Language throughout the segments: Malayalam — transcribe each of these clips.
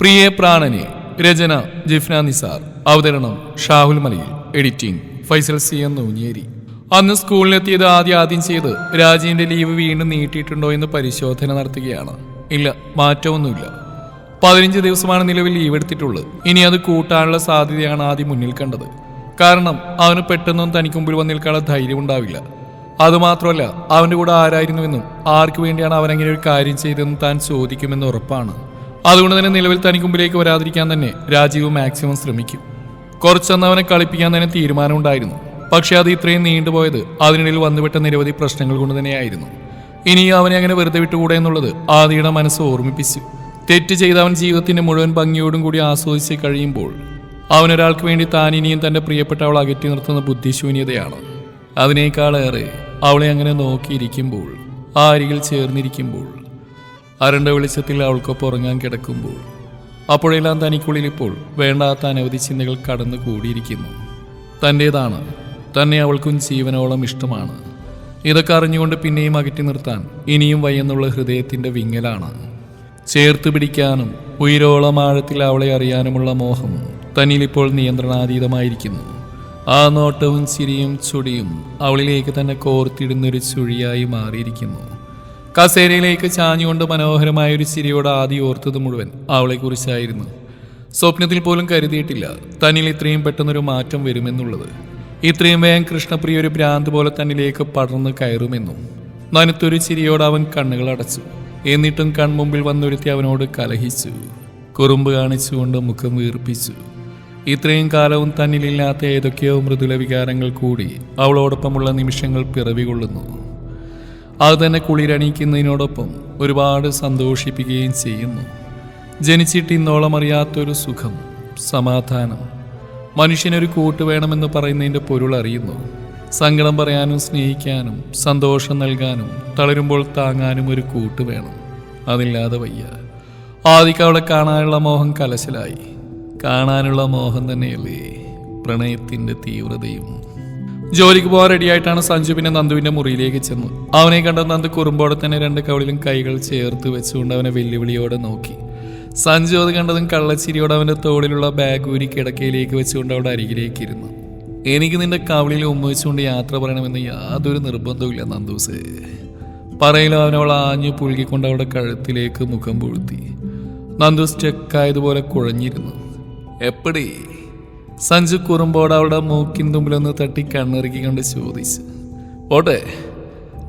പ്രിയ പ്രാണനെ രചന ജിഫ്ന നിസാർ. അവതരണം Shahul Malayil. Editing Faisal C N Noonjeri. അന്ന് സ്കൂളിലെത്തിയത് ആദ്യം ആദ്യം ചെയ്ത് രാജീവിന്റെ ലീവ് വീണ്ടും നീട്ടിയിട്ടുണ്ടോ എന്ന് പരിശോധന നടത്തുകയാണ്. ഇല്ല മാറ്റമൊന്നുമില്ല. പതിനഞ്ച് ദിവസമാണ് നിലവിൽ ലീവ് എടുത്തിട്ടുള്ളത്. ഇനി അത് കൂട്ടാനുള്ള സാധ്യതയാണ് ആദ്യം മുന്നിൽ കണ്ടത്. കാരണം അവന് പെട്ടെന്നും തനിക്ക് മുമ്പിൽ വന്ന് ധൈര്യം ഉണ്ടാവില്ല. അതുമാത്രമല്ല അവന്റെ കൂടെ ആരായിരുന്നുവെന്നും ആർക്കു വേണ്ടിയാണ് അവൻ അങ്ങനെ ഒരു കാര്യം ചെയ്തതെന്നും താൻ ചോദിക്കുമെന്ന് ഉറപ്പാണ്. അതുകൊണ്ട് തന്നെ നിലവിൽ തനിക്ക് മുമ്പിലേക്ക് വരാതിരിക്കാൻ തന്നെ രാജീവ് മാക്സിമം ശ്രമിക്കും. കുറച്ചെന്ന് അവനെ കളിപ്പിക്കാൻ തന്നെ തീരുമാനമുണ്ടായിരുന്നു. പക്ഷെ അത് ഇത്രയും നീണ്ടുപോയത് അതിനിടയിൽ വന്നുവിട്ട നിരവധി പ്രശ്നങ്ങൾ കൊണ്ട് തന്നെയായിരുന്നു. ഇനി അവനെ അങ്ങനെ വെറുതെ വിട്ടുകൂടെ എന്നുള്ളത് ആദിയുടെ മനസ്സ് ഓർമ്മിപ്പിച്ചു. തെറ്റ് ചെയ്ത അവൻ ജീവിതത്തിന്റെ മുഴുവൻ ഭംഗിയോടും കൂടി ആസ്വദിച്ച് കഴിയുമ്പോൾ അവനൊരാൾക്ക് വേണ്ടി താൻ ഇനിയും തന്റെ പ്രിയപ്പെട്ട അവൾ അകറ്റി നിർത്തുന്ന ബുദ്ധിശൂന്യതയാണ്. അതിനേക്കാളേറെ അവളെ അങ്ങനെ നോക്കിയിരിക്കുമ്പോൾ ആ അരികിൽ ചേർന്നിരിക്കുമ്പോൾ അരണ്ട വെളിച്ചത്തിൽ അവൾക്കൊപ്പം ഉറങ്ങാൻ കിടക്കുമ്പോൾ അപ്പോഴെല്ലാം തനിക്കുള്ളിൽ ഇപ്പോൾ വേണ്ടാത്ത അനവധി ചിന്തകൾ കടന്നു കൂടിയിരിക്കുന്നു തന്റേതാണ് തന്നെ അവൾക്കും ജീവനോളം ഇഷ്ടമാണ്. ഇതൊക്കെ അറിഞ്ഞുകൊണ്ട് പിന്നെയും അകറ്റി നിർത്താൻ ഇനിയും വയ്യെന്നുള്ള ഹൃദയത്തിന്റെ വിങ്ങലാണ്. ചേർത്ത് പിടിക്കാനും ഉയരോളം ആഴത്തിൽ അവളെ അറിയാനുമുള്ള മോഹം തന്നിലിപ്പോൾ നിയന്ത്രണാതീതമായിരിക്കുന്നു. ആ നോട്ടവും ചിരിയും ചുടിയും അവളിലേക്ക് തന്നെ കോർത്തിടുന്നൊരു ചുഴിയായി മാറിയിരിക്കുന്നു. കസേരയിലേക്ക് ചാഞ്ഞുകൊണ്ട് മനോഹരമായ ഒരു ചിരിയോട് ആദ്യം ഓർത്തത് മുഴുവൻ അവളെക്കുറിച്ചായിരുന്നു സ്വപ്നത്തിൽ പോലും കരുതിയിട്ടില്ല. തന്നിൽ ഇത്രയും പെട്ടെന്നൊരു മാറ്റം വരുമെന്നുള്ളത്. ഇത്രയും വേഗം കൃഷ്ണപ്രിയ ഒരു ഭ്രാന്ത് പോലെ തന്നിലേക്ക് പടർന്നു കയറുമെന്നും നനുത്തൊരു ചിരിയോട് അവൻ കണ്ണുകൾ അടച്ചു. എന്നിട്ടും കൺമുമ്പിൽ വന്നൊരുത്തി അവനോട് കലഹിച്ചു. കുറുമ്പ് കാണിച്ചുകൊണ്ട് മുഖം വീർപ്പിച്ചു. ഇത്രയും കാലവും തന്നിലില്ലാത്ത ഏതൊക്കെയോ മൃദുല വികാരങ്ങൾ കൂടി അവളോടൊപ്പമുള്ള നിമിഷങ്ങൾ പിറവികൊള്ളുന്നു. അത് തന്നെ കുളിരണിയിക്കുന്നതിനോടൊപ്പം ഒരുപാട് സന്തോഷിപ്പിക്കുകയും ചെയ്യുന്നു. ജനിച്ചിട്ട് ഇന്നോളം അറിയാത്തൊരു സുഖം സമാധാനം. മനുഷ്യനൊരു കൂട്ട് വേണമെന്ന് പറയുന്നതിന്റെ പൊരുൾ അറിയുന്നു. സങ്കടം പറയാനും സ്നേഹിക്കാനും സന്തോഷം നൽകാനും തളരുമ്പോൾ താങ്ങാനും ഒരു കൂട്ട് വേണം. അതില്ലാതെ വയ്യ. ആദിക്ക് അവളെ കാണാനുള്ള മോഹം കലശലായി. കാണാനുള്ള മോഹം തന്നെയല്ലേ പ്രണയത്തിന്റെ തീവ്രതയും. ജോലിക്ക് പോകാൻ റെഡിയായിട്ടാണ് സഞ്ജു പിന്നെ നന്ദുവിന്റെ മുറിയിലേക്ക് ചെന്നു അവനെ കണ്ട നന്ദു കുറുമ്പോടെ തന്നെ രണ്ട് കവളിലും കൈകൾ ചേർത്ത് വെച്ചുകൊണ്ട് അവനെ വെല്ലുവിളിയോടെ നോക്കി. സഞ്ജു അത് കണ്ടതും കള്ളച്ചിരിയോടെ അവന്റെ തോളിലുള്ള ബാഗ് ഊരി കിടക്കയിലേക്ക് വെച്ചുകൊണ്ട് അവിടെ അരികിലേക്ക് ഇരുന്നു. എനിക്ക് നിന്റെ കവിളിൽ ഉമ്മ വെച്ചുകൊണ്ട് യാത്ര പറയണമെന്ന് യാതൊരു നിർബന്ധവുമില്ല നന്ദൂസേ പറയിലും അവനവൾ ആഞ്ഞു പുഴുകിക്കൊണ്ട് അവളുടെ കഴുത്തിലേക്ക് മുഖം പൂഴ്ത്തി. നന്ദു സ്റ്റെക്കായതുപോലെ കുഴഞ്ഞിരുന്നു. എപ്പടി? സഞ്ജു കുറുമ്പോട് അവളുടെ മൂക്കിൻ തുമ്പിലൊന്ന് തട്ടി കണ്ണിറുക്കിക്കൊണ്ട് ചോദിച്ചു. ഓട്ടെ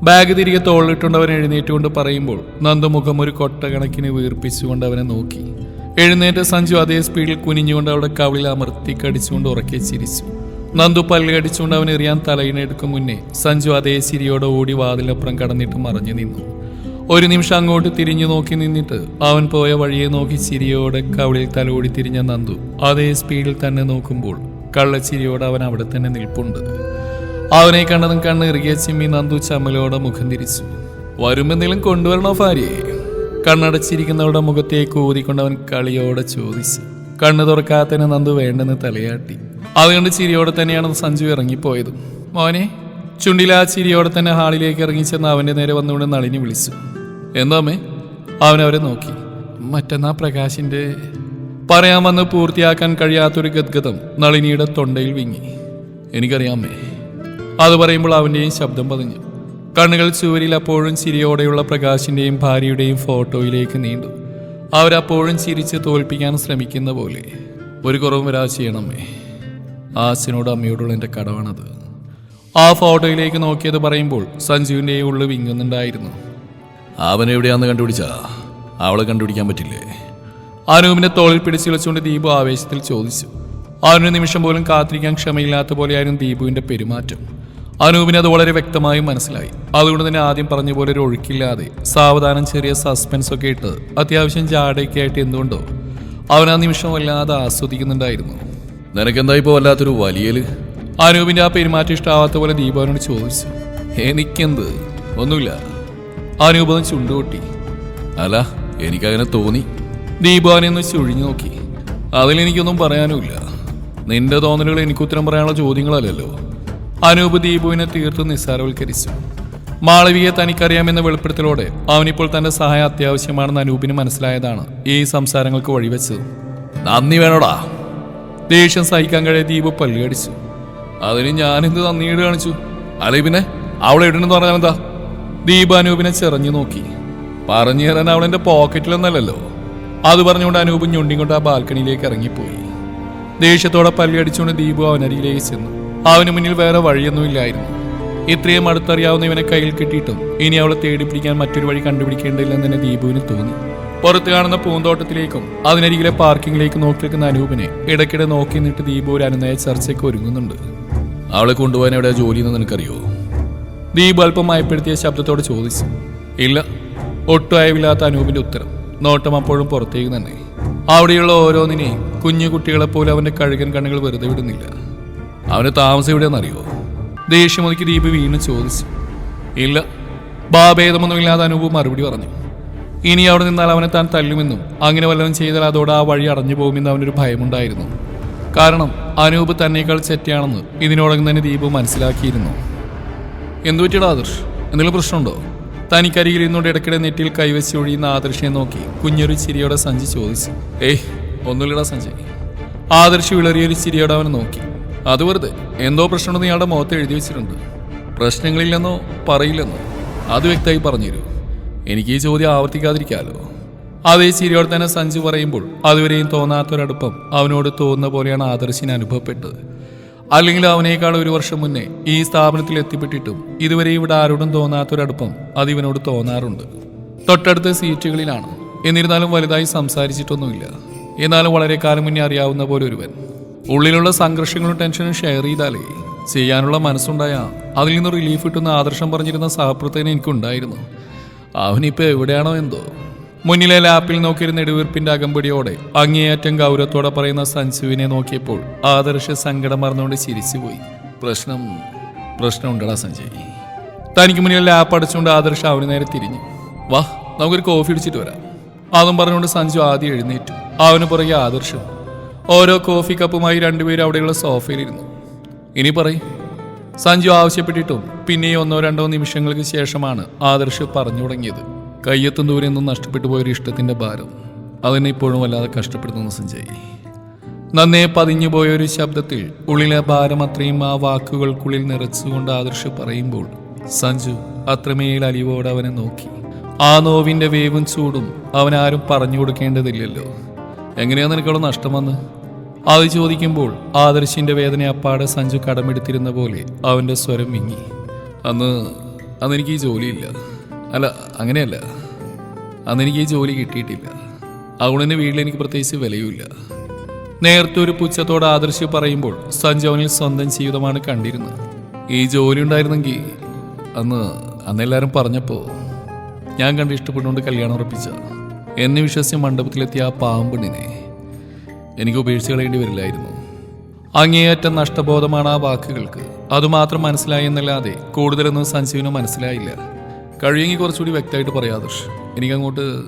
ബാഗ് തിരികെ തോളിലിട്ടുകൊണ്ട് അവൻ എഴുന്നേറ്റുകൊണ്ട് പറയുമ്പോൾ നന്ദുമുഖം ഒരു കൊട്ട കണക്കിന് വീർപ്പിച്ചുകൊണ്ട് അവനെ നോക്കി. എഴുന്നേറ്റ് സഞ്ജു അതേ സ്പീഡിൽ കുനിഞ്ഞുകൊണ്ട് അവളുടെ കവിളിൽ അമർത്തി കടിച്ചുകൊണ്ട് ഉറക്കെ ചിരിച്ചു. നന്ദു പല്ല് കടിച്ചുകൊണ്ട് അവൻ എറിയാൻ തലയിണെടുക്കും മുന്നേ സഞ്ജു അതേ ചിരിയോടെ ഓടി വാതിലപ്പുറം കടന്നിട്ട് മറഞ്ഞു നിന്നു. ഒരു നിമിഷം അങ്ങോട്ട് തിരിഞ്ഞു നോക്കി നിന്നിട്ട് അവൻ പോയ വഴിയെ നോക്കി ചിരിയോടെ കവിളിൽ തലോടി തിരിഞ്ഞ നന്ദു. അതേ സ്പീഡിൽ തന്നെ നോക്കുമ്പോൾ കള്ളച്ചിരിയോടെ അവൻ അവിടെ തന്നെ നിൽപ്പുണ്ട്. അവനെ കണ്ടതും കണ്ണ് ഇറുകിയ ചിമ്മി നന്ദു ചമ്മലോടെ മുഖം തിരിച്ചു. വരുമെന്തെങ്കിലും കൊണ്ടുവരണോ ഭാര്യയെ? കണ്ണടച്ചിരിക്കുന്നവരുടെ മുഖത്തേക്ക് ഊതിക്കൊണ്ട് അവൻ കളിയോടെ ചോദിച്ചു. കണ്ണു തുറക്കാത്തതിന് നന്ദു വേണ്ടെന്ന് തലയാട്ടി. അതുകൊണ്ട് ചിരിയോടെ തന്നെയാണ് സഞ്ജു ഇറങ്ങിപ്പോയത്. മോനെ ചുണ്ടിലാ ചിരിയോടെ തന്നെ ഹാളിലേക്ക് ഇറങ്ങി ചെന്ന് അവന്റെ നേരെ വന്നുകൊണ്ട് നളിനി വിളിച്ചു. എന്താമേ അവൻ അവരെ നോക്കി. മറ്റന്നാ പറയാൻ വന്ന് പൂർത്തിയാക്കാൻ കഴിയാത്തൊരു ഗദ്ഗതം നളിനിയുടെ തൊണ്ടയിൽ വിങ്ങി. എനിക്കറിയാമേ അത് പറയുമ്പോൾ അവന്റെയും ശബ്ദം പതിഞ്ഞു. കണ്ണുകൾ ചുവരിൽ അപ്പോഴും ചിരിയോടെയുള്ള പ്രകാശിന്റെയും ഭാര്യയുടെയും ഫോട്ടോയിലേക്ക് നീണ്ടു. അവരപ്പോഴും ചിരിച്ച് തോൽപ്പിക്കാൻ ശ്രമിക്കുന്ന പോലെ. ഒരു കുറവും വരാതെ ചെയ്യണമേ. ആസിനോട് അമ്മയോടുള്ള എന്റെ കടവാണത്. ആ ഫോട്ടോയിലേക്ക് നോക്കിയത് പറയുമ്പോൾ സഞ്ജുവിന്റെ ഉള്ളു വിങ്ങുന്നുണ്ടായിരുന്നു. അവൻ എവിടെയാന്ന് കണ്ടുപിടിച്ചാ? അവളെ കണ്ടുപിടിക്കാൻ പറ്റില്ലേ? അനൂപിനെ തോളിൽ പിടിച്ച് വിളിച്ചുകൊണ്ട് ദീപു ആവേശത്തിൽ ചോദിച്ചു. അവനൊരു നിമിഷം പോലും കാത്തിരിക്കാൻ ക്ഷമയില്ലാത്ത പോലെയായിരുന്നു ദീപുവിന്റെ പെരുമാറ്റം. അനൂപിന് അത് വളരെ വ്യക്തമായും മനസ്സിലായി. അതുകൊണ്ട് തന്നെ ആദ്യം പറഞ്ഞ പോലെ ഒരു ഒഴുക്കില്ലാതെ സാവധാനം ചെറിയ സസ്പെൻസ് ഒക്കെ ഇട്ട് അത്യാവശ്യം ജാടയൊക്കെ ആയിട്ട് എന്തുകൊണ്ടോ അവൻ ആ നിമിഷം വല്ലാതെ ആസ്വദിക്കുന്നുണ്ടായിരുന്നു. നിനക്കെന്താ ഇപ്പോൾ വല്ലാത്തൊരു വലിയൽ? അനൂപിന്റെ ആ പെരുമാറ്റം ഇഷ്ടാവാത്ത പോലെ ദീപു അവനോട് ചോദിച്ചു. എനിക്കെന്ത്? ഒന്നുമില്ല. അനൂപം ചുണ്ടുകൊട്ടി. അല്ല എനിക്കങ്ങനെ തോന്നി. ദീപാനെന്ന് ചൊഴിഞ്ഞു നോക്കി. അതിലെനിക്കൊന്നും പറയാനുമില്ല. നിന്റെ തോന്നലുകൾ എനിക്ക് ഉത്തരം പറയാനുള്ള ചോദ്യങ്ങളല്ലല്ലോ. അനൂപ് ദീപുവിനെ തീർത്തും നിസ്സാരവൽക്കരിച്ചു. മാളവിയെ തനിക്കറിയാമെന്ന വെളിപ്പെടുത്തലോടെ അവനിപ്പോൾ തന്റെ സഹായം അത്യാവശ്യമാണെന്ന് അനൂപിന് മനസ്സിലായതാണ് ഈ സംസാരങ്ങൾക്ക് വഴിവെച്ചത് നന്ദി വേണോടാ. ദേഷ്യം സഹിക്കാൻ കഴിയ ദീപ് പല്ലുകടിച്ചു അതിന് ഞാനെന്ത് നന്ദിയിട് കാണിച്ചു? അല്ലെ പിന്നെ അവളെ ഇടണെന്ന് പറഞ്ഞാൽ എന്താ ദീപ അനൂപിനെ ചെറഞ്ഞു നോക്കി. പറഞ്ഞു തരാൻ അവളെന്റെ പോക്കറ്റിലൊന്നല്ലല്ലോ. അത് പറഞ്ഞുകൊണ്ട് അനൂപ് ഞൊണ്ടിക്കൊണ്ട് ആ ബാൽക്കണിയിലേക്ക് ഇറങ്ങിപ്പോയി. ദേഷ്യത്തോടെ പല്ലുകടിച്ചുകൊണ്ട് ദീപു അവനരികിലേക്ക് ചെന്നു. അവന് മുന്നിൽ വേറെ വഴിയൊന്നുമില്ലായിരുന്നു ഇത്രയും അടുത്തറിയാവുന്ന ഇവനെ കയ്യിൽ കിട്ടിയിട്ടും ഇനി അവളെ തേടി പിടിക്കാൻ മറ്റൊരു വഴി കണ്ടുപിടിക്കേണ്ടില്ലെന്ന് തന്നെ ദീപുവിന് തോന്നി. പുറത്ത് കാണുന്ന പൂന്തോട്ടത്തിലേക്കും അതിനരികിലെ പാർക്കിങ്ങിലേക്ക് നോക്കി നിൽക്കുന്ന അനൂപിനെ ഇടയ്ക്കിടെ നോക്കി നിന്നിട്ട് ദീപു ഒരു അനുനയ ചർച്ചയ്ക്ക് ഒരുങ്ങുന്നുണ്ട്. അവളെ കൊണ്ടുപോകാൻ എവിടെ ജോലി എന്ന് നിനക്കറിയോ? ദീപ് അല്പം മയപ്പെടുത്തിയ ശബ്ദത്തോട് ചോദിച്ചു. ഇല്ല ഒട്ടും അയവില്ലാത്ത അനൂപിന്റെ ഉത്തരം. നോട്ടം അപ്പോഴും പുറത്തേക്ക് തന്നെ. അവിടെയുള്ള ഓരോന്നിനെയും കുഞ്ഞു കുട്ടികളെപ്പോലെ അവന്റെ കഴുകൻ കണ്ണുകൾ വെറുതെ വിടുന്നില്ല. അവന് താമസം എവിടെയാണെന്നറിയോ? ദേഷ്യമൊതുക്കി ദീപ് വീണ്ടും ചോദിച്ചു. ഇല്ല ബാഭേദമൊന്നുമില്ലാതെ അനൂപ് മറുപടി പറഞ്ഞു. ഇനി അവിടെ നിന്നാൽ അവനെ താൻ തല്ലുമെന്നും അങ്ങനെ വല്ലതും ചെയ്താൽ അതോടെ ആ വഴി അടഞ്ഞു പോകുമെന്ന് അവനൊരു ഭയമുണ്ടായിരുന്നു. കാരണം അനൂപ് തന്നേക്കാൾ ചെറ്റയാണെന്ന് ഇതിനോടകം തന്നെ ദീപ് മനസ്സിലാക്കിയിരുന്നു. എന്തു പറ്റിയടാ ആദർശ്? എന്തെങ്കിലും പ്രശ്നമുണ്ടോ? തനിക്കരികിൽ ഇരുന്നുകൊണ്ട് ഇടയ്ക്കിടെ നെറ്റിയിൽ കൈവച്ച് ഒഴിയുന്ന ആദർശിനെ നോക്കി കുഞ്ഞൊരു ചിരിയോടെ സഞ്ജി ചോദിച്ചു. ഏയ് ഒന്നുമില്ലടാ സഞ്ജയ് ആദർശ് വിളറിയൊരു ചിരിയോടെ അവനെ നോക്കി. അത് വെറുതെ. എന്തോ പ്രശ്നമുണ്ടെന്ന് ഇയാളുടെ മുഖത്ത് എഴുതി വെച്ചിട്ടുണ്ട്. പ്രശ്നങ്ങളില്ലെന്നോ പറയില്ലെന്നോ അത് വ്യക്തമായി പറഞ്ഞുതരൂ. എനിക്ക് ഈ ചോദ്യം ആവർത്തിക്കാതിരിക്കാമല്ലോ അതേ ചിരിയോടെ തന്നെ സഞ്ജു പറയുമ്പോൾ അതുവരെയും തോന്നാത്തൊരടുപ്പം അവനോട് തോന്നുന്ന പോലെയാണ് ആദർശിന് അനുഭവപ്പെട്ടത്. അല്ലെങ്കിൽ അവനേക്കാൾ ഒരു വർഷം മുന്നേ ഈ സ്ഥാപനത്തിൽ എത്തിപ്പെട്ടിട്ടും ഇതുവരെ ഇവിടെ ആരോടും തോന്നാത്തൊരടുപ്പം അത് ഇവനോട് തോന്നാറുണ്ട്. തൊട്ടടുത്ത സീറ്റുകളിലാണ്. എന്നിരുന്നാലും വലുതായി സംസാരിച്ചിട്ടൊന്നുമില്ല. എന്നാലും വളരെ കാലം മുന്നേ അറിയാവുന്ന പോലെ ഒരുവൻ ഉള്ളിലുള്ള സംഘർഷങ്ങളും ടെൻഷനും ഷെയർ ചെയ്താലേ ചെയ്യാനുള്ള മനസ്സുണ്ടായ അതിൽ നിന്ന് റിലീഫ് കിട്ടുന്ന ആദർശം പറഞ്ഞിരുന്ന സഹപ്രവർത്തകൻ എനിക്കുണ്ടായിരുന്നു. അവനിപ്പോൾ എവിടെയാണോ എന്തോ. മുന്നിലെ ലാപ്പിൽ നോക്കിയിരുന്ന നെടുവീർപ്പിന്റെ അകമ്പടിയോടെ അങ്ങേയറ്റം ഗൗരവത്തോടെ പറയുന്ന സഞ്ജുവിനെ നോക്കിയപ്പോൾ ആദർശ സങ്കടം മറന്നുകൊണ്ട് ചിരിച്ചുപോയി. പ്രശ്നം പ്രശ്നമുണ്ടടാ സഞ്ജയ്. തനിക്ക് മുന്നിൽ ലാപ്പ് അടച്ചുകൊണ്ട് ആദർശ അവന് നേരെ തിരിഞ്ഞു. വാ നമുക്കൊരു കോഫി അടിച്ചിട്ട് വരാം. അതും പറഞ്ഞുകൊണ്ട് സഞ്ജു ആദ്യം എഴുന്നേറ്റു. അവന് പുറകെ ആദർശം. ഓരോ കോഫി കപ്പുമായി രണ്ടുപേരും അവിടെയുള്ള സോഫയിലിരുന്നു. ഇനി പറയും. സഞ്ജു ആവശ്യപ്പെട്ടിട്ടും പിന്നെ ഒന്നോ രണ്ടോ നിമിഷങ്ങൾക്ക് ശേഷമാണ് ആദർശ് പറഞ്ഞു തുടങ്ങിയത്. കയ്യെത്തും ദൂരെ നിന്നും നഷ്ടപ്പെട്ടു പോയൊരു ഇഷ്ടത്തിന്റെ ഭാരം അതിനെ ഇപ്പോഴും വല്ലാതെ കഷ്ടപ്പെടുന്നു സഞ്ജയ്. നന്നേ പതിഞ്ഞു പോയൊരു ശബ്ദത്തിൽ ഉള്ളിലെ ഭാരം അത്രയും ആ വാക്കുകൾക്കുള്ളിൽ നിറച്ചുകൊണ്ട് ആദർശ് പറയുമ്പോൾ സഞ്ജു അത്രമേൽ അലിവോടെ അവനെ നോക്കി. ആ നോവിന്റെ വേവും ചൂടും അവനാരും പറഞ്ഞു കൊടുക്കേണ്ടതില്ലല്ലോ. എങ്ങനെയാണ് നിനക്കവിടെ നഷ്ടം വന്ന്? അത് ചോദിക്കുമ്പോൾ ആദർശിന്റെ വേദന അപ്പാടെ സഞ്ജു കടമെടുത്തിരുന്ന പോലെ അവന്റെ സ്വരം വിങ്ങി. അന്ന് അന്ന് എനിക്ക് ജോലിയില്ല. അല്ല അങ്ങനെയല്ല. അന്ന് എനിക്ക് ഈ ജോലി കിട്ടിയിട്ടില്ല. അതുകൊണ്ട് വീട്ടിൽ എനിക്ക് പ്രത്യേകിച്ച് വിലയുമില്ല. നേരത്തെ ഒരു പുച്ഛത്തോട് ആദർശി പറയുമ്പോൾ സഞ്ജോനിൽ സ്വന്തം ജീവിതമാണ് കണ്ടിരുന്നത്. ഈ ജോലി ഉണ്ടായിരുന്നെങ്കിൽ അന്ന് അന്നെല്ലാവരും പറഞ്ഞപ്പോൾ ഞാൻ കണ്ട് ഇഷ്ടപ്പെട്ടുകൊണ്ട് കല്യാണം ഉറപ്പിച്ച എന്നെ വിശ്വസിച്ച് മണ്ഡപത്തിലെത്തിയ ആ പാവം എനിക്ക് ഉപേക്ഷിച്ച് കളയേണ്ടി വരില്ലായിരുന്നു. അങ്ങേയറ്റം നഷ്ടബോധമാണ് ആ വാക്കുകൾക്ക്. അതുമാത്രം മനസ്സിലായി എന്നല്ലാതെ കൂടുതലൊന്നും സഞ്ജീവിനും മനസ്സിലായില്ല. കഴിയുമെങ്കിൽ കുറച്ചുകൂടി വ്യക്തമായിട്ട് പറയാം എനിക്ക് എനിക്കങ്ങോട്ട്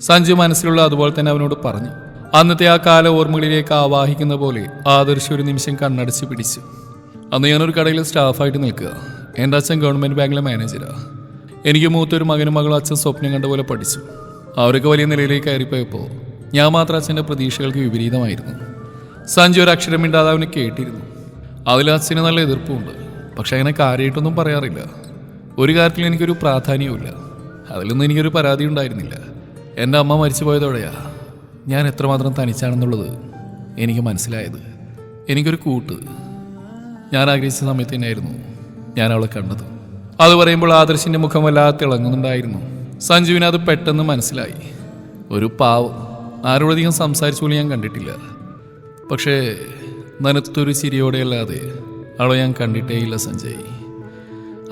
സഞ്ജു മനസ്സിലുള്ള അതുപോലെ തന്നെ അവനോട് പറഞ്ഞു. അന്നത്തെ ആ കാല ഓർമ്മകളിലേക്ക് ആവാഹിക്കുന്ന പോലെ ആദർശ് ഒരു നിമിഷം കണ്ണടച്ച് പിടിച്ചു. അന്ന് ഞാനൊരു കടയിൽ സ്റ്റാഫായിട്ട് നിൽക്കുക. എന്റെ അച്ഛൻ ഗവൺമെന്റ് ബാങ്കിലെ മാനേജരാണ് എനിക്ക് മൂത്തൊരു മകനും മകളും അച്ഛൻ സ്വപ്നം കണ്ട പോലെ പഠിച്ചു. അവരൊക്കെ വലിയ നിലയിലേക്ക് കയറിപ്പോയപ്പോൾ ഞാൻ മാത്രം അച്ഛന്റെ പ്രതീക്ഷകൾക്ക് വിപരീതമായിരുന്നു. സഞ്ജു ഒരു അക്ഷരമിണ്ടാതെ അവനെ കേട്ടിരുന്നു. അതിൽ അച്ഛന് നല്ല എതിർപ്പുണ്ട്. പക്ഷെ അങ്ങനെ കാര്യമായിട്ടൊന്നും പറയാറില്ല. ഒരു കാര്യത്തിൽ എനിക്കൊരു പ്രാധാന്യവുമില്ല. അതിലൊന്നും എനിക്കൊരു പരാതി ഉണ്ടായിരുന്നില്ല എന്റെ അമ്മ മരിച്ചു പോയതോടെയാ ഞാൻ എത്രമാത്രം തനിച്ചാണെന്നുള്ളത് എനിക്ക് മനസ്സിലായത്. എനിക്കൊരു കൂട്ട്. ഞാൻ ആഗ്രഹിച്ച സമയത്ത് തന്നെയായിരുന്നു ഞാൻ അവളെ കണ്ടത്. അത് പറയുമ്പോൾ ആദർശിന്റെ മുഖം വല്ലാതെ തിളങ്ങുന്നുണ്ടായിരുന്നു. സഞ്ജുവിന് അത് പെട്ടെന്ന് മനസ്സിലായി. ഒരു പാവം. ആരോടധികം സംസാരിച്ചു പോലും ഞാൻ കണ്ടിട്ടില്ല. പക്ഷേ നനത്തൊരു ചിരിയോടെയല്ലാതെ അവളെ ഞാൻ കണ്ടിട്ടേയില്ല സഞ്ജയ്.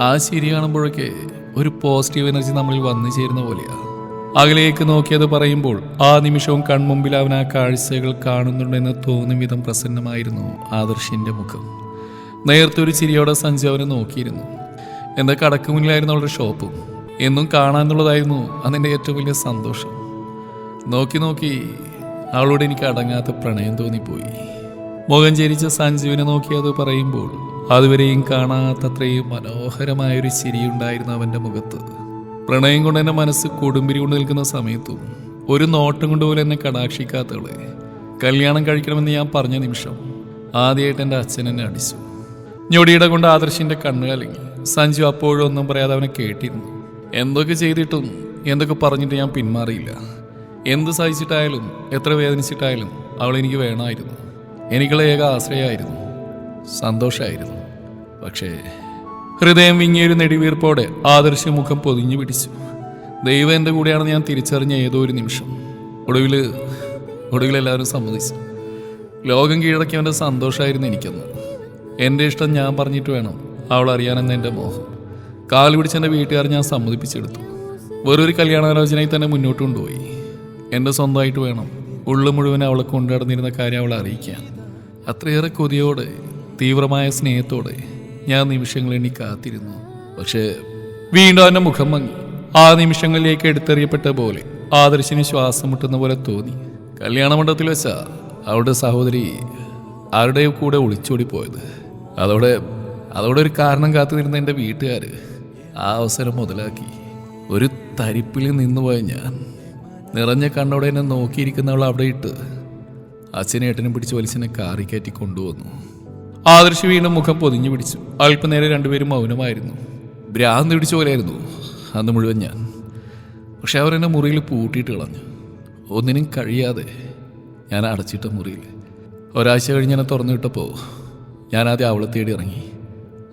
ആ ശരി കാണുമ്പോഴൊക്കെ ഒരു പോസിറ്റീവ് എനർജി നമ്മളിൽ വന്നു ചേരുന്ന പോലെയാണ് അകലേക്ക് നോക്കിയത് പറയുമ്പോൾ ആ നിമിഷവും കൺമുമ്പിൽ അവൻ ആ കാഴ്ചകൾ കാണുന്നുണ്ടെന്ന് തോന്നും വിധം പ്രസന്നമായിരുന്നു ആദർശിന്റെ മുഖം. നേരത്തെ ഒരു ചിരിയോടെ സഞ്ജു അവനെ നോക്കിയിരുന്നു. എന്താ കടക്ക് മുന്നിലായിരുന്നു അവളുടെ ഷോപ്പ് എന്നും കാണാന്നുള്ളതായിരുന്നു അതിന്റെ ഏറ്റവും വലിയ സന്തോഷം. നോക്കി നോക്കി അവളോട് എനിക്ക് അടങ്ങാത്ത പ്രണയം തോന്നിപ്പോയി. മുഖം ചരിച്ച സഞ്ജുവിനെ നോക്കി അത് പറയുമ്പോൾ അതുവരെയും കാണാത്തത്രയും മനോഹരമായൊരു ചിരിയുണ്ടായിരുന്നു അവന്റെ മുഖത്ത്. പ്രണയം കൊണ്ട് എന്റെ മനസ്സ് കൊടുമ്പിരി കൊണ്ട് നിൽക്കുന്ന സമയത്തും ഒരു നോട്ടം കൊണ്ടുപോലെ പോലും എന്നെ കടാക്ഷിക്കാത്തവളെ. കല്യാണം കഴിക്കണമെന്ന് ഞാൻ പറഞ്ഞ നിമിഷം ആദ്യമായിട്ട് എന്റെ അച്ഛൻ എന്നെ അടിച്ചു. ഞൊടിയുടെ കൊണ്ട് ആദർശിന്റെ കണ്ണ് കലങ്ങി സഞ്ജു അപ്പോഴും ഒന്നും പറയാതെ അവനെ കേട്ടിരുന്നു. എന്തൊക്കെ ചെയ്തിട്ടും എന്തൊക്കെ പറഞ്ഞിട്ട് ഞാൻ പിന്മാറിയില്ല. എന്ത് സഹിച്ചിട്ടായാലും എത്ര വേദനിച്ചിട്ടായാലും അവൾ എനിക്ക് വേണമായിരുന്നു. എനിക്കുള്ള ഏക ആശ്രയമായിരുന്നു. സന്തോഷമായിരുന്നു. പക്ഷേ ഹൃദയം വിങ്ങിയൊരു നെടിവീർപ്പോടെ ആദർശ മുഖം പൊതിഞ്ഞു പിടിച്ചു. ദൈവം എന്റെ കൂടെയാണെന്ന് ഞാൻ തിരിച്ചറിഞ്ഞ ഏതോ ഒരു നിമിഷം. ഒടുവിൽ ഒടുവിൽ എല്ലാവരും സമ്മതിച്ചു. ലോകം കീഴടക്കിയവന്റെ സന്തോഷമായിരുന്നു എനിക്കന്ന്. എന്റെ ഇഷ്ടം ഞാൻ പറഞ്ഞിട്ട് വേണം അവൾ അറിയാനെന്ന് എന്റെ മോഹം. കാൽ പിടിച്ചെന്റെ വീട്ടുകാർ ഞാൻ സമ്മതിപ്പിച്ചെടുത്തു. വേറൊരു കല്യാണാലോചനയിൽ തന്നെ മുന്നോട്ട് കൊണ്ടുപോയി. എന്റെ സ്വന്തമായിട്ട് വേണം ഉള്ളു മുഴുവൻ അവളെ കൊണ്ടു കാര്യം അവളെ അറിയിക്കാൻ. അത്രയേറെ കൊതിയോടെ തീവ്രമായ സ്നേഹത്തോടെ ഞാൻ നിമിഷങ്ങൾ എണ്ണി കാത്തിരുന്നു. പക്ഷേ വീണ്ടും അവന്റെ മുഖം മങ്ങി. ആ നിമിഷങ്ങളിലേക്ക് എടുത്തെറിയപ്പെട്ട പോലെ ആദർശിന് ശ്വാസം മുട്ടുന്ന പോലെ തോന്നി. കല്യാണ മണ്ഡപത്തിൽ വെച്ചാ അവളുടെ സഹോദരി ആരുടെ കൂടെ ഒളിച്ചോടി പോയത് അതോടെ അതോടെ ഒരു കാരണം കാത്തു നിന്ന എന്റെ വീട്ടുകാർ ആ അവസരം മുതലാക്കി. ഒരു തരിപ്പിൽ നിന്നുപോയ ഞാൻ നിറഞ്ഞ കണ്ണോടെ എന്നെ നോക്കിയിരിക്കുന്നവൾ അവിടെ ഇട്ട് അച്ഛനെ ഏട്ടനും പിടിച്ച് വലിച്ചെന്നെ കാറി കയറ്റി കൊണ്ടുവന്നു. ആദർശ് വീണ്ടും മുഖം പൊതിഞ്ഞു പിടിച്ചു. അല്പനേരം രണ്ടുപേരും മൗനമായിരുന്നു. ഭ്രാന്ത് പിടിച്ച പോലെയായിരുന്നു. അന്ന് മുഴുവൻ ഞാൻ. പക്ഷെ അവർ മുറിയിൽ പൂട്ടിയിട്ട് കളഞ്ഞു. ഒന്നിനും കഴിയാതെ ഞാൻ അടച്ചിട്ട മുറിയിൽ. ഒരാഴ്ച കഴിഞ്ഞ് എന്നെ തുറന്നു വിട്ടപ്പോൾ ഞാൻ ആദ്യം അവളെ തേടി ഇറങ്ങി.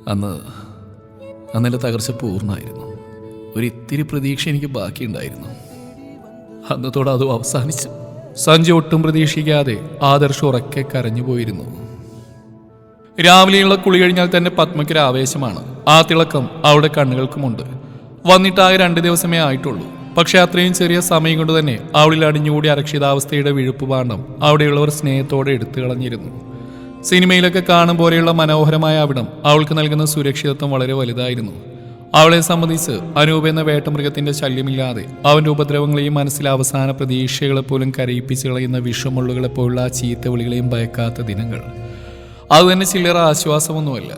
അന്ന് അന്നെന്റെ തകർച്ച പൂർണമായിരുന്നു. ഒരു ഇത്തിരി പ്രതീക്ഷ എനിക്ക് ബാക്കിയുണ്ടായിരുന്നു. അന്നത്തോടെ അതും അവസാനിച്ചു. സഞ്ജു ഒട്ടും പ്രതീക്ഷിക്കാതെ ആദർശ് ഉറക്കെ കരഞ്ഞുപോയിരുന്നു. രാവിലെയുള്ള കുളി കഴിഞ്ഞാൽ തന്നെ പത്മയ്ക്ക് ഒരു ആവേശമാണ്. ആ തിളക്കം അവളുടെ കണ്ണുകൾക്കുമുണ്ട്. വന്നിട്ടാകെ രണ്ട് ദിവസമേ ആയിട്ടുള്ളൂ. പക്ഷെ അത്രയും ചെറിയ സമയം കൊണ്ട് തന്നെ അവളിൽ അടിഞ്ഞുകൂടി അരക്ഷിതാവസ്ഥയുടെ വിഴുപ്പ് പാണ്ഡം അവിടെയുള്ളവർ സ്നേഹത്തോടെ എടുത്തു കളഞ്ഞിരുന്നു. സിനിമയിലൊക്കെ കാണും പോലെയുള്ള മനോഹരമായ അവിടം അവൾക്ക് നൽകുന്ന സുരക്ഷിതത്വം വളരെ വലുതായിരുന്നു. അവളെ സംബന്ധിച്ച് അനൂപ് എന്ന വേട്ടമൃഗത്തിന്റെ ശല്യമില്ലാതെ അവന്റെ ഉപദ്രവങ്ങളെയും മനസ്സിലെ അവസാന പ്രതീക്ഷകളെപ്പോലും കരയിപ്പിച്ച് കളയുന്ന വിഷമുള്ളുകളെപ്പോലുള്ള ആ ചീത്ത വിളികളെയും ഭയക്കാത്ത ദിനങ്ങൾ. അത് തന്നെ ചില്ലറ ആശ്വാസമൊന്നുമല്ല.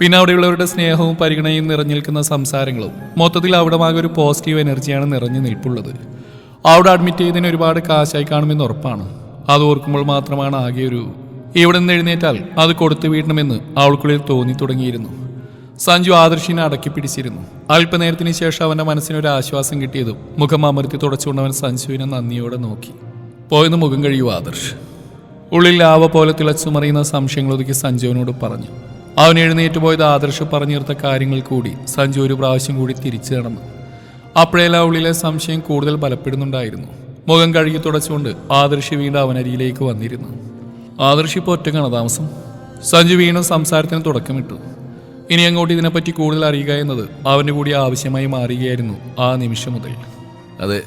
പിന്നെ അവിടെയുള്ളവരുടെ സ്നേഹവും പരിഗണനയും നിറഞ്ഞു നിൽക്കുന്ന സംസാരങ്ങളും മൊത്തത്തിൽ അവിടെ ആകെ ഒരു പോസിറ്റീവ് എനർജിയാണ് നിറഞ്ഞു നിൽപ്പുള്ളത്. അവിടെ അഡ്മിറ്റ് ചെയ്തതിന് ഒരുപാട് കാശായി കാണുമെന്ന് ഉറപ്പാണ്. അത് ഓർക്കുമ്പോൾ മാത്രമാണ് ആകെ ഒരു ഇവിടെ നിന്ന് എഴുന്നേറ്റാൽ അത് കൊടുത്തു വീടണമെന്ന് അവൾക്കുള്ളിൽ തോന്നി തുടങ്ങിയിരുന്നു. സഞ്ജു ആദർശിനെ അടക്കി പിടിച്ചിരുന്നു. അല്പനേരത്തിന് ശേഷം അവന്റെ മനസ്സിനൊരു ആശ്വാസം കിട്ടിയതും മുഖം അമർത്തി തുടച്ചുകൊണ്ട് അവൻ സഞ്ജുവിനെ നന്ദിയോടെ നോക്കി. പോയെന്ന് മുഖം കഴിയൂ ആദർശ്? ഉള്ളിൽ ലാവ പോലെ തിളച്ചു മറിയുന്ന സംശയങ്ങൾ ഒതുക്കി സഞ്ജുവിനോട് പറഞ്ഞു. അവൻ എഴുന്നേറ്റ് പോയത് ആദർശ് പറഞ്ഞിരുത്ത കാര്യങ്ങൾ കൂടി. സഞ്ജു ഒരു പ്രാവശ്യം കൂടി തിരിച്ചു നടന്നു. അപ്പോഴെല്ലാം ഉള്ളിലെ സംശയം കൂടുതൽ ബലപ്പെടുന്നുണ്ടായിരുന്നു. മുഖം കഴുകി തുടച്ചുകൊണ്ട് ആദർശ് വീണ്ടും അവനരിയിലേക്ക് വന്നിരുന്നു. ആദർശ് ഇപ്പോൾ ഒറ്റക്കാണ് താമസം? സഞ്ജു വീണ്ടും സംസാരത്തിന് തുടക്കമിട്ടു. ഇനി അങ്ങോട്ട് ഇതിനെപ്പറ്റി കൂടുതൽ അറിയുക എന്നത് അവന് കൂടി ആവശ്യമായി മാറുകയായിരുന്നു ആ നിമിഷം മുതൽ. അതെ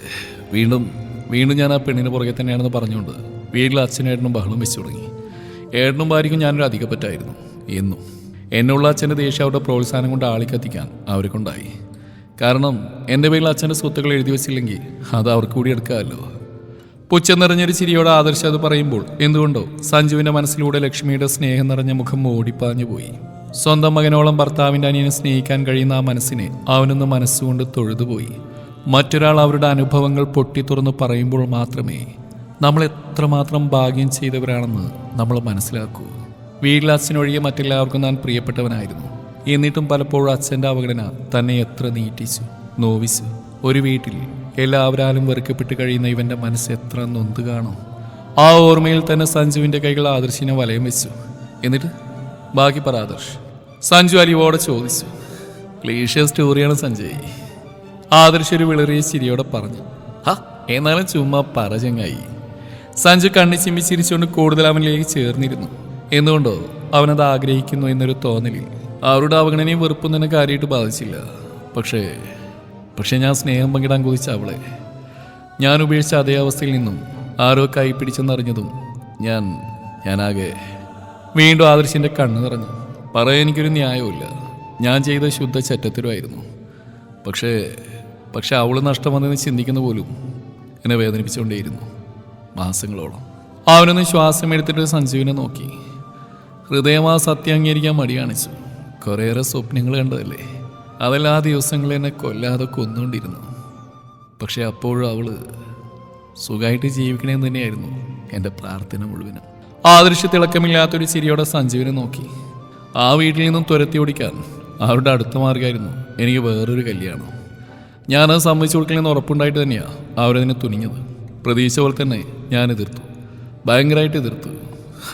വീണ്ടും വീണ്ടും ഞാൻ ആ പെണ്ണിന് പുറകെ തന്നെയാണെന്ന് പറഞ്ഞുകൊണ്ട് വീട്ടിൽ അച്ഛനേട്ടനും ബഹളം വെച്ചു തുടങ്ങി. ഏട്ടനും ഭാര്യയ്ക്കും ഞാനൊരു അധികപ്പറ്റായിരുന്നു. എന്നും. എന്നുള്ള അച്ഛന്റെ ദേഷ്യം അവരുടെ പ്രോത്സാഹനം കൊണ്ട് ആളിക്കത്തിക്കാൻ അവരെ കൊണ്ടായി കാരണം എന്റെ പേരിൽ അച്ഛന്റെ സ്വത്തുക്കൾ എഴുതി വെച്ചില്ലെങ്കിൽ അത് അവർക്ക് കൂടി എടുക്കാമല്ലോ. പുച്ഛം നിറഞ്ഞൊരു ചിരിയോടെ ആദർശം അത് പറയുമ്പോൾ എന്തുകൊണ്ടോ സഞ്ജുവിന്റെ മനസ്സിലൂടെ ലക്ഷ്മിയുടെ സ്നേഹം നിറഞ്ഞ മുഖം ഓടിപ്പാഞ്ഞു പോയി. സ്വന്തം മകനോളം ഭർത്താവിന്റെ അനിയനെ സ്നേഹിക്കാൻ കഴിയുന്ന ആ മനസ്സിനെ അവനൊന്ന് മനസ്സുകൊണ്ട് തൊഴുതുപോയി. മറ്റൊരാൾ അവരുടെ അനുഭവങ്ങൾ പൊട്ടിത്തുറന്ന് പറയുമ്പോൾ മാത്രമേ നമ്മൾ എത്രമാത്രം ഭാഗ്യം ചെയ്തവരാണെന്ന് നമ്മൾ മനസ്സിലാക്കൂ. വീട്ടിൽ അച്ഛനൊഴികെ മറ്റെല്ലാവർക്കും ഞാൻ പ്രിയപ്പെട്ടവനായിരുന്നു. എന്നിട്ടും പലപ്പോഴും അച്ഛന്റെ അവഗണന തന്നെ എത്ര നീറ്റിച്ചു നോവിച്ചു ഒരു വീട്ടിൽ എല്ലാവരാലും വെറുക്കപ്പെട്ട് കഴിയുന്ന ഇവന്റെ മനസ്സ് എത്ര നൊന്ത് കാണും. ആ ഓർമ്മയിൽ തന്നെ സഞ്ജുവിന്റെ കൈകൾ ആദർശിനെ വലയം വെച്ചു. എന്നിട്ട് ബാക്കി പറ ആദർശ്. സഞ്ജു അലിവോടെ ചോദിച്ചു ക്ലീഷ്യ സ്റ്റോറിയാണ് സഞ്ജയ്? ആദർശ് ഒരു വിളറിയ ചിരിയോടെ പറഞ്ഞു ഹ എന്നാലും ചുമ്മാ പറ ചങ്ങായി. സഞ്ജു കണ്ണി ചിമ്മി ചിരിച്ചുകൊണ്ട് കൂടുതൽ അവനിലേക്ക് ചേർന്നിരുന്നു. എന്തുകൊണ്ടോ അവനത് ആഗ്രഹിക്കുന്നു എന്നൊരു തോന്നലിൽ അവരുടെ അവഗണനയും വെറുപ്പും തന്നെ കാര്യമായിട്ട് ബാധിച്ചില്ല. പക്ഷേ പക്ഷെ ഞാൻ സ്നേഹം പങ്കിടാൻ കൊതിച്ച അവളെ. ഞാൻ ഉപേക്ഷിച്ച അതേ അവസ്ഥയിൽ നിന്നും ആരോ കൈ പിടിച്ചെന്നറിഞ്ഞതും ഞാൻ ഞാനാകെ വീണ്ടും ആദർശിന്റെ കണ്ണ് നിറഞ്ഞു. പറയാൻ എനിക്കൊരു ന്യായവുമില്ല. ഞാൻ ചെയ്ത ശുദ്ധ ചറ്റത്തിലുമായിരുന്നു. പക്ഷേ പക്ഷെ അവൾ നഷ്ടം വന്നതെന്ന് ചിന്തിക്കുന്ന പോലും എന്നെ വേദനിപ്പിച്ചുകൊണ്ടേയിരുന്നു. മാസങ്ങളോളം അവനൊന്ന് ശ്വാസം എടുത്തിട്ട് സഞ്ജീവിനെ നോക്കി. ഹൃദയം ആ സത്യം അംഗീകരിക്കാൻ മടി കാണിച്ചു. കുറേയേറെ സ്വപ്നങ്ങൾ കണ്ടതല്ലേ? അതെല്ലാം ദിവസങ്ങളിൽ എന്നെ കൊല്ലാതെ കൊന്നുകൊണ്ടിരുന്നു പക്ഷെ അപ്പോഴും അവൾ സുഖമായിട്ട് ജീവിക്കണമെന്ന് തന്നെയായിരുന്നു എന്റെ പ്രാർത്ഥന മുഴുവനും. ആദൃശ്യ തിളക്കമില്ലാത്തൊരു ചിരിയോടെ സഞ്ജീവിനെ നോക്കി. ആ വീട്ടിൽ നിന്നും തുരത്തി ഓടിക്കാൻ അവരുടെ അടുത്ത മാർഗമായിരുന്നു എനിക്ക് വേറൊരു കല്യാണം. ഞാനത് സമ്മതിച്ചു കൊടുക്കണമെന്ന് ഉറപ്പുണ്ടായിട്ട് തന്നെയാണ് അവരതിനെ തുനിഞ്ഞത്. പ്രതീക്ഷ പോലെ തന്നെ ഞാൻ എതിർത്തു. ഭയങ്കരമായിട്ട് എതിർത്തു.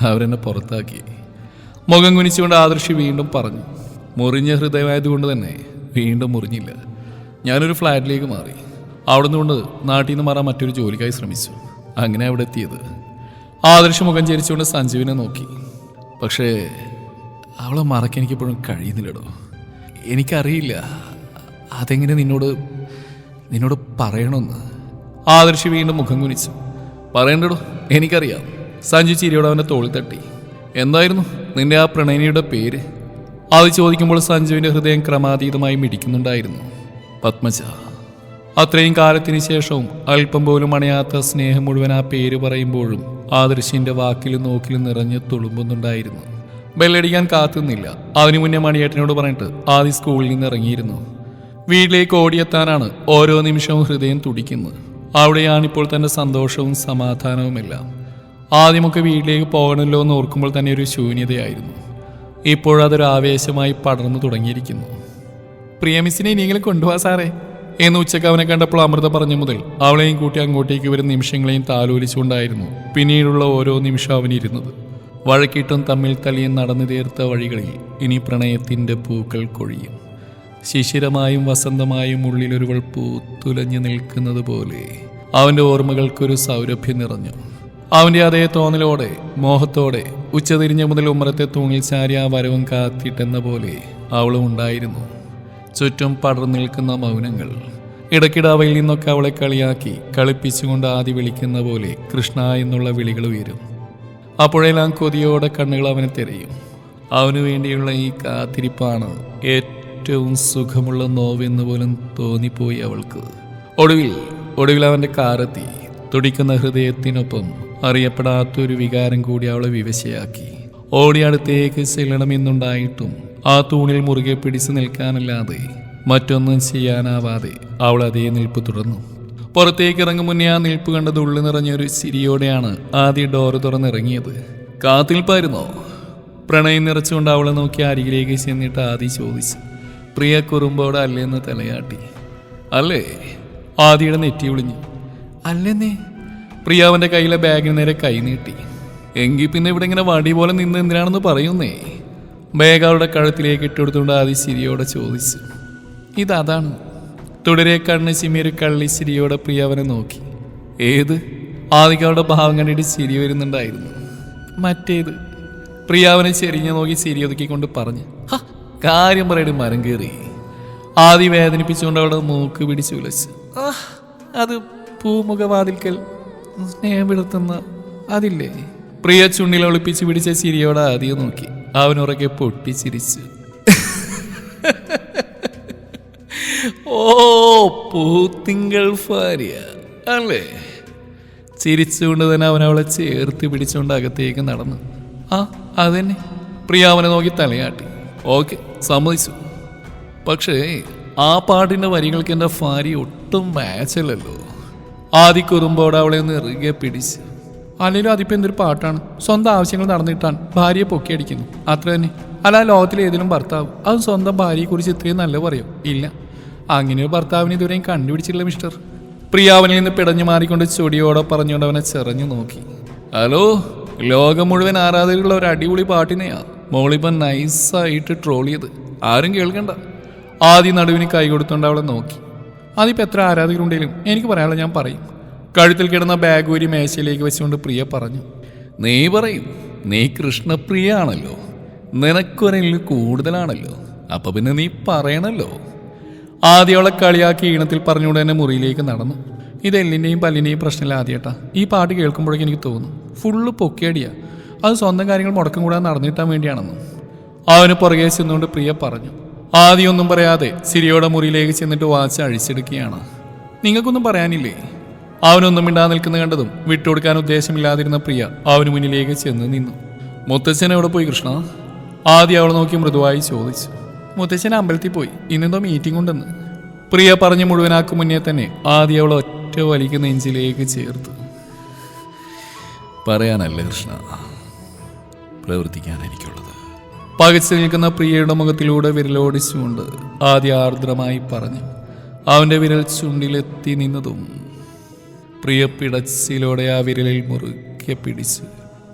അവരെന്നെ പുറത്താക്കി. മുഖം കുനിച്ചുകൊണ്ട് ആദർശി വീണ്ടും പറഞ്ഞു. മുറിഞ്ഞ ഹൃദയമായതുകൊണ്ട് തന്നെ വീണ്ടും മുറിഞ്ഞില്ല. ഞാനൊരു ഫ്ലാറ്റിലേക്ക് മാറി. അവിടെ നിന്നുകൊണ്ട് നാട്ടിൽ നിന്ന് മാറാൻ മറ്റൊരു ജോലിക്കായി ശ്രമിച്ചു. അങ്ങനെ അവിടെ എത്തിയത്. ആദർശ മുഖം ചരിച്ചുകൊണ്ട് സഞ്ജുവിനെ നോക്കി. പക്ഷേ അവളെ മറക്കാൻ എനിക്കിപ്പോഴും കഴിയുന്നില്ലടോ. എനിക്കറിയില്ല. അതെങ്ങനെ നിന്നോട് നിന്നോട് പറയണമെന്ന്. ആദർശി വീണ്ടും മുഖം കുനിച്ചു. പറയണ്ടടോ എനിക്കറിയാം. സഞ്ജു ചിരിയോട് അവന്റെ തോളിൽ തട്ടി. എന്തായിരുന്നു നിന്റെ ആ പ്രണയിനിയുടെ പേര്? അത് ചോദിക്കുമ്പോൾ സഞ്ജുവിന്റെ ഹൃദയം ക്രമാതീതമായി മിടിക്കുന്നുണ്ടായിരുന്നു. പത്മജ. അത്രയും കാലത്തിന് ശേഷവും അല്പം പോലും അണയാത്ത സ്നേഹം മുഴുവൻ ആ പേര് പറയുമ്പോഴും ആദർശിന്റെ വാക്കിലും നോക്കിലും നിറഞ്ഞ് തുളുമ്പുന്നുണ്ടായിരുന്നു. ബെല്ലടിക്കാൻ കാത്തുന്നില്ല അതിനു മുന്നേ മണിയേട്ടനോട് പറഞ്ഞിട്ട് ആദ്യ സ്കൂളിൽ നിന്ന് ഇറങ്ങിയിരുന്നു. വീട്ടിലേക്ക് ഓടിയെത്താനാണ് ഓരോ നിമിഷവും ഹൃദയം തുടിക്കുന്നത്. അവിടെയാണിപ്പോൾ തന്റെ സന്തോഷവും സമാധാനവുമെല്ലാം. ആദ്യമൊക്കെ വീട്ടിലേക്ക് പോകണമല്ലോ എന്ന് ഓർക്കുമ്പോൾ തന്നെ ഒരു ശൂന്യതയായിരുന്നു. ഇപ്പോഴതൊരു ആവേശമായി പടർന്നു തുടങ്ങിയിരിക്കുന്നു. പ്രിയമിസിനെ ഇനിയെങ്കിലും കൊണ്ടുപോവാ സാറേ എന്ന് ഉച്ചയ്ക്ക് അവനെ കണ്ടപ്പോൾ അമൃത പറഞ്ഞു മുതൽ അവളെയും കൂട്ടി അങ്ങോട്ടേക്ക് വരുന്ന നിമിഷങ്ങളെയും താലോലിച്ചുകൊണ്ടായിരുന്നു പിന്നീടുള്ള ഓരോ നിമിഷം അവനിരുന്നത്. വഴക്കിട്ടും തമ്മിൽ തലിയും നടന്നു തീർത്ത വഴികളിൽ ഇനി പ്രണയത്തിന്റെ പൂക്കൾ കൊഴിയും. ശിശിരമായും വസന്തമായും ഉള്ളിലൊരുവൾ പൂത്തുലഞ്ഞു നിൽക്കുന്നത് പോലെ അവന്റെ ഓർമ്മകൾക്കൊരു സൗരഭ്യം നിറഞ്ഞു. അവന്റെ അതേ തോന്നലോടെ മോഹത്തോടെ ഉച്ചതിരിഞ്ഞ മുതൽ ഉമ്മറത്തെ തൂങ്ങിൽ ചാരി ആ വരവും കാത്തിട്ടെന്ന പോലെ അവളും ഉണ്ടായിരുന്നു. ചുറ്റും പടർന്നു നിൽക്കുന്ന മൗനങ്ങൾ ഇടയ്ക്കിടെ അവയിൽ നിന്നൊക്കെ അവളെ കളിയാക്കി കളിപ്പിച്ചുകൊണ്ട് ആദ്യ വിളിക്കുന്ന പോലെ കൃഷ്ണ എന്നുള്ള വിളികൾ ഉയരും. അപ്പോഴെല്ലാം കൊതിയോടെ കണ്ണുകൾ അവനെ തിരയും. അവനു വേണ്ടിയുള്ള ഈ കാത്തിരിപ്പാണ് ഏറ്റവും സുഖമുള്ള നോവെന്ന് പോലും തോന്നിപ്പോയി അവൾക്ക്. ഒടുവിൽ ഒടുവിൽ അവന്റെ കാറെത്തി തുടിക്കുന്ന ഹൃദയത്തിനൊപ്പം അറിയപ്പെടാത്തൊരു വികാരം കൂടി അവളെ വിവശയാക്കി. ഓടി അടുത്തേക്ക് ചെല്ലണമെന്നുണ്ടായിട്ടും ആ തൂണിൽ മുറുകെ പിടിച്ചു നിൽക്കാനല്ലാതെ മറ്റൊന്നും ചെയ്യാനാവാതെ അവൾ അതേ നിൽപ്പ് തുടർന്നു പുറത്തേക്ക് ഇറങ്ങും മുന്നേ ആ നിൽപ്പ് കണ്ടത് ഉള്ളു നിറഞ്ഞൊരു ചിരിയോടെയാണ് ആദ്യ ഡോറ് തുറന്നിറങ്ങിയത്. കാത്തിൽപ്പായിരുന്നോ പ്രണയം നിറച്ചുകൊണ്ട് അവളെ നോക്കി അരികിലേക്ക് ചെന്നിട്ട് ആദി ചോദിച്ചു. പ്രിയ കുറുമ്പോടെ അല്ലേന്ന് തലയാട്ടി. അല്ലേ? ആദിയുടെ നെറ്റി ഒളിഞ്ഞു. അല്ലെന്നേ? പ്രിയാവന്റെ കയ്യിലെ ബാഗിന് നേരെ കൈ നീട്ടി. എങ്കിൽ പിന്നെ ഇവിടെ ഇങ്ങനെ വടി പോലെ നിന്ന് എന്തിനാണെന്ന് പറയുന്നേ? ബാഗ് അവളുടെ കഴുത്തിലേക്ക് ഇട്ടുകൊടുത്തുകൊണ്ട് ആദി ചിരിയോടെ ചോദിച്ചു. ഇതതാണ്. തുടരെ കണ്ണ് ചിമ്മിയൊരു കള്ളി ചിരിയോടെ പ്രിയാവനെ നോക്കി. ഏത്? ആദിക്ക് അവളുടെ ഭാവം കണ്ടിട്ട് ചിരി വരുന്നുണ്ടായിരുന്നു. മറ്റേത്? പ്രിയാവനെ ചെരിഞ്ഞു നോക്കി ചിരി ഒതുക്കിക്കൊണ്ട് പറഞ്ഞു. "ഹ, കാര്യം പറയുടെ മരം കയറി ആദി വേദനിപ്പിച്ചുകൊണ്ട് അവളുടെ മൂക്ക് പിടിച്ചു "ആഹ്, അത് പൂമുഖവാതിൽക്കൽ സ്നേഹം വിളത്തുന്ന അതില്ലേ? പ്രിയ ചുണ്ണിൽ ഒളിപ്പിച്ച് പിടിച്ച ചിരിയോടെ ആദ്യം നോക്കി. അവനുറക്കെ പൊട്ടിച്ചിരിച്ചു. ഓ പൂത്തിങ്കൾ ഭാര്യ അല്ലേ? ചിരിച്ചുകൊണ്ട് തന്നെ അവൻ അവളെ ചേർത്ത് പിടിച്ചുകൊണ്ട് അകത്തേക്ക് നടന്നു. ആ അതന്നെ. പ്രിയ അവനെ നോക്കി തലയാട്ടി. ഓക്കെ സമ്മതിച്ചു. പക്ഷേ ആ പാട്ടിന്റെ വരികൾക്ക് എന്റെ ഭാര്യ ഒട്ടും മാച്ചല്ലല്ലോ ആദി കുറുമ്പോടെ അവളെ ഒന്ന് ഇറുകെ പിടിച്ച്. അല്ലെങ്കിലും അതിപ്പോൾ എന്തൊരു പാട്ടാണ്. സ്വന്തം ആവശ്യങ്ങൾ നടന്നിട്ടാണ് ഭാര്യയെ പൊക്കിയടിക്കുന്നു അത്ര തന്നെ. അല്ല ലോകത്തിൽ ഏതെങ്കിലും ഭർത്താവ്. അത് സ്വന്തം ഭാര്യയെക്കുറിച്ച് ഇത്രയും നല്ല പറയും? ഇല്ല. അങ്ങനെ ഒരു ഭർത്താവിനെ ഇതുവരെയും കണ്ടുപിടിച്ചില്ല മിസ്റ്റർ പ്രിയാവനിൽ നിന്ന് പിടഞ്ഞു മാറിക്കൊണ്ട് ചൊടിയോടെ പറഞ്ഞുകൊണ്ട് അവനെ ചെറഞ്ഞു നോക്കി. ഹലോ ലോകം മുഴുവൻ ആരാധകരുള്ള ഒരു അടിപൊളി പാട്ടിനെയാ. മോളിപ്പം നൈസായിട്ട് ട്രോൾ ചെയ്ത്. ആരും കേൾക്കണ്ട. ആദ്യം നടുവിന് കൈ കൊടുത്തുകൊണ്ട് അവളെ നോക്കി. അതിപ്പോൾ എത്ര ആരാധകരുണ്ടെങ്കിലും എനിക്ക് പറയാനുള്ള ഞാൻ പറയും. കഴുത്തിൽ കിടന്ന ബാഗ് ഒരു മേശയിലേക്ക് വെച്ചുകൊണ്ട് പ്രിയ പറഞ്ഞു നീ പറയും നീ കൃഷ്ണപ്രിയ ആണല്ലോ നിനക്കൊരെങ്കിലും കൂടുതലാണല്ലോ. അപ്പൊ പിന്നെ നീ പറയണല്ലോ. ആദ്യവളെ കളിയാക്കി ഈണത്തിൽ പറഞ്ഞുകൊണ്ട് തന്നെ മുറിയിലേക്ക് നടന്നു. ഇത് എല്ലിന്റെയും പല്ലിന്റെയും പ്രശ്നമില്ല ആദ്യേട്ടാ. ഈ പാട്ട് കേൾക്കുമ്പോഴേക്കും എനിക്ക് തോന്നും ഫുള്ള് പൊക്കിയടിയാ. അത് സ്വന്തം കാര്യങ്ങൾ മുടക്കം കൂടാതെ നടന്നിട്ടാൻ വേണ്ടിയാണെന്ന്. അവന് പുറകെ ചെന്നുകൊണ്ട് പ്രിയ പറഞ്ഞു ആദ്യം ഒന്നും പറയാതെ സിരിയോടെ മുറിയിലേക്ക് ചെന്നിട്ട് വാച്ച് അഴിച്ചെടുക്കുകയാണ്. നിങ്ങൾക്കൊന്നും പറയാനില്ലേ? അവനൊന്നും മിണ്ടാ നിൽക്കുന്ന കണ്ടതും വിട്ടുകൊടുക്കാൻ ഉദ്ദേശമില്ലാതിരുന്ന പ്രിയ അവന് മുന്നിലേക്ക് ചെന്ന് നിന്നു. മുത്തച്ഛൻ എവിടെ പോയി കൃഷ്ണ? ആദ്യം അവളെ നോക്കി മൃദുവായി ചോദിച്ചു. മുത്തച്ഛൻ അമ്പലത്തിൽ പോയി. ഇന്നെന്തോ മീറ്റിംഗ് ഉണ്ടെന്ന്. പ്രിയ പറഞ്ഞു മുഴുവനാക്കും മുന്നേ തന്നെ ആദ്യം അവൾ ഒറ്റ വലിക്ക് നെഞ്ചിലേക്ക് ചേർത്തു. പറയാനല്ല കൃഷ്ണ? പ്രവർത്തിക്കാൻ എനിക്കുള്ളത് പകച്ചു നിൽക്കുന്ന പ്രിയയുടെ മുഖത്തിലൂടെ വിരലോടിച്ചുകൊണ്ട് ആദ്യ ആർദ്രമായി പറഞ്ഞു അവന്റെ വിരൽ ചുണ്ടിലെത്തി നിന്നതും പ്രിയ പിടച്ചിലോടെ ആ വിരലിൽ മുറുക്കെ പിടിച്ചു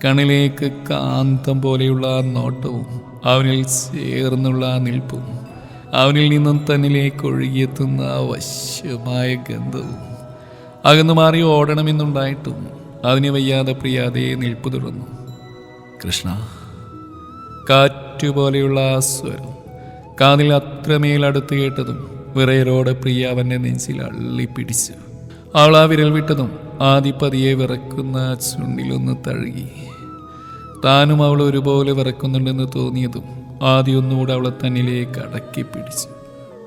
കണ്ണിലേക്ക് കാന്തം പോലെയുള്ള ആ നോട്ടവും അവനിൽ ചേർന്നുള്ള ആ നിൽപ്പും അവനിൽ നിന്നും തന്നിലേക്ക് ഒഴുകിയെത്തുന്ന ആ വശ്യമായ ഗന്ധവും അകന്നു മാറി ഓടണമെന്നുണ്ടായിട്ടും അതിന് വയ്യാതെ പ്രിയ അതേ നിൽപ്പ് തുടർന്നു. കൃഷ്ണ. കാറ്റുപോലെയുള്ള സ്വരം കാതിൽ അത്രമേൽ അടുത്ത് കേട്ടതും വിറയലോടെ പ്രിയ അവന്റെ നെഞ്ചിൽ അള്ളിപ്പിടിച്ചു. അവൾ ആ വിരൽ വിട്ടതും ആദിപതിയെ വിറക്കുന്ന ചുണ്ടിലൊന്ന് തഴുകി. താനും അവൾ ഒരുപോലെ വിറക്കുന്നുണ്ടെന്ന് തോന്നിയതും ആദ്യം ഒന്നുകൂടെ അവളെ തന്നിലേക്ക് അടക്കി പിടിച്ചു.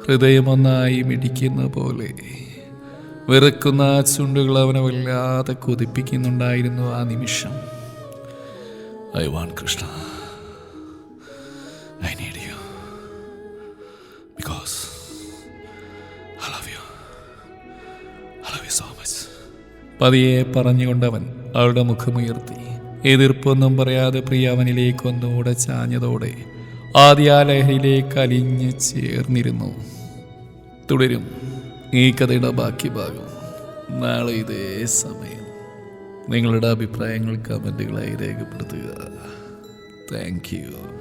ഹൃദയമൊന്നായി മിടിക്കുന്ന പോലെ. വിറക്കുന്ന ആ ചുണ്ടുകൾ അവനെ വല്ലാതെ കൊതിപ്പിക്കുന്നുണ്ടായിരുന്നു ആ നിമിഷം. I want Krishna. I need you because I love you I love you so much പതിയെ പറഞ്ഞുകൊണ്ടവൻ അവളുടെ മുഖമുയർത്തി. എതിർപ്പൊന്നും പറയാതെ പ്രിയ ഒന്നുകൂടെ ചാഞ്ഞതോടെ ആദ്യ ലഹരിയിലേക്ക് അലിഞ്ഞ് ചേർന്നിരുന്നു. തുടരും. ഈ കഥയുടെ ബാക്കി ഭാഗം. നാളെ ഇതേ സമയം. നിങ്ങളുടെ അഭിപ്രായങ്ങൾ കമന്റുകളായി രേഖപ്പെടുത്തുക. Thank you